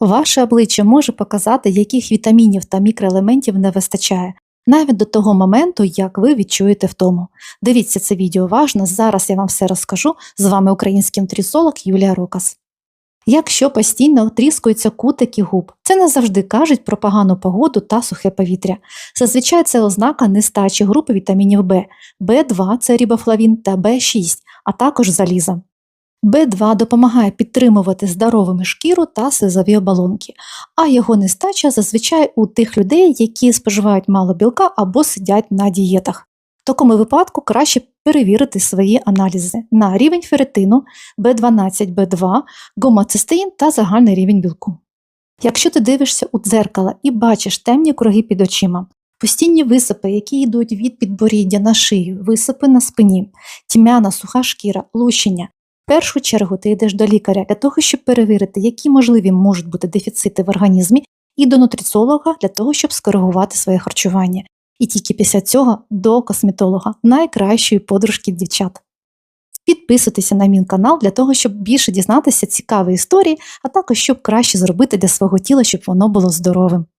Ваше обличчя може показати, яких вітамінів та мікроелементів не вистачає, навіть до того моменту, як ви відчуєте втому. Дивіться це відео уважно, зараз я вам все розкажу. З вами український нутріцолог Юлія Рокас. Якщо постійно тріскаються кутики губ, це не завжди кажуть про погану погоду та сухе повітря. Зазвичай це ознака нестачі групи вітамінів В, В2 це рибофлавін та В6, а також заліза. В2 допомагає підтримувати здоровими шкіру та слизові оболонки, а його нестача зазвичай у тих людей, які споживають мало білка або сидять на дієтах. В такому випадку краще перевірити свої аналізи на рівень ферритину, В12, В2, гомоцистеїн та загальний рівень білку. Якщо ти дивишся у дзеркало і бачиш темні круги під очима, постійні висипи, які йдуть від підборіддя на шию, висипи на спині, тьмяна суха шкіра, лущення, першу чергу ти йдеш до лікаря для того, щоб перевірити, які можливі можуть бути дефіцити в організмі, і до нутриціолога для того, щоб скоригувати своє харчування. І тільки після цього до косметолога, найкращої подружки дівчат. Підписуйтеся на мій канал для того, щоб більше дізнатися цікаві історії, а також щоб краще зробити для свого тіла, щоб воно було здоровим.